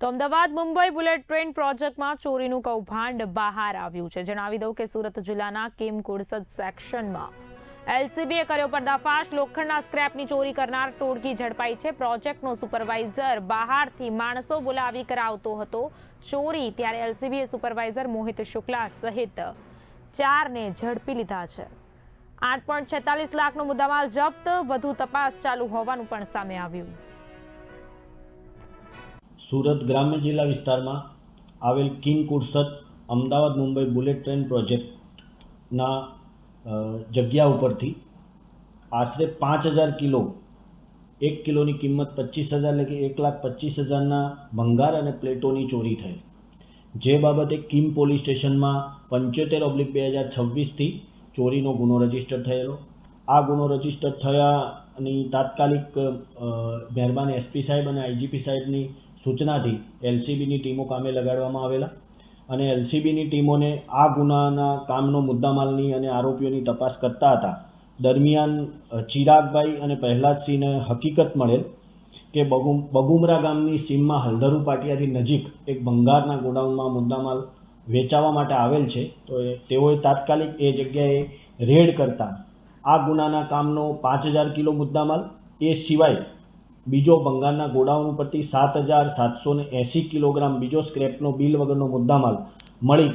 તો Ahmedabad Mumbai bullet train પ્રોજેક્ટમાં ચોરીનું કૌભાંડ બહાર આવ્યું છે. જણાવી દઉં કે સુરત જિલ્લાના કિમ કુડસદ સેક્શનમાં એલસીબીએ કર્યો પર્દાફાશ. લોખંડના સ્ક્રેપની ચોરી કરનાર ટોળકી ઝડપાઈ છે. પ્રોજેક્ટનો સુપરવાઇઝર બહારથી માણસો બોલાવી કરાવતો હતો ચોરી, ત્યારે એલસીબીએ સુપરવાઇઝર મોહિત શુક્લા સહિત ચારને ઝડપી લીધા છે. આઠ પોઈન્ટ છેતાલીસ લાખનો મુદ્દામાલ જપ્ત. વધુ તપાસ ચાલુ હોવાનું પણ સામે આવ્યું. સુરત ગ્રામ્ય જિલ્લા વિસ્તારમાં આવેલ કિંગ કુરસદ અમદાવાદ મુંબઈ બુલેટ ટ્રેન પ્રોજેક્ટના જગ્યા ઉપરથી આશરે પાંચ હજાર કિલો, એક કિલોની કિંમત પચીસ હજાર એટલે કે એક લાખ પચીસ હજારના ભંગાર અને પ્લેટોની ચોરી થઈ જે બાબતે કિમ પોલીસ સ્ટેશનમાં પંચોતેર ઓબ્લિક બે હજાર છવ્વીસથી ચોરીનો ગુનો રજિસ્ટર થયેલો. આ ગુનો રજિસ્ટર થયાની તાત્કાલિક મહેરબાન એસપી સાહેબ અને આઈજીપી સાહેબની સૂચનાથી એલસીબીની ટીમો કામે લગાડવામાં આવેલા. અને એલસીબીની ટીમોને આ ગુનાના કામનો મુદ્દામાલની અને આરોપીઓની તપાસ કરતા હતા. દરમિયાન ચિરાગભાઈ અને પ્રહલાદસિંહને હકીકત મળેલ કે બગુમ બગુમરા ગામની સીમમાં હલધરુ પાટિયાથી નજીક એક બંગારના ગોડાઉનમાં મુદ્દામાલ વેચાવા માટે આવેલ છે. તો તેઓએ તાત્કાલિક એ જગ્યાએ રેડ કરતા આ ગુનાના કામનો પાંચ હજાર કિલો મુદ્દામાલ. એ સિવાય બીજો બંગાળના ગોડાઉન ઉપરથી સાત હજાર સાતસો ને એંસી કિલોગ્રામ બીજો સ્ક્રેપનો બિલ વગરનો મુદ્દામાલ મળી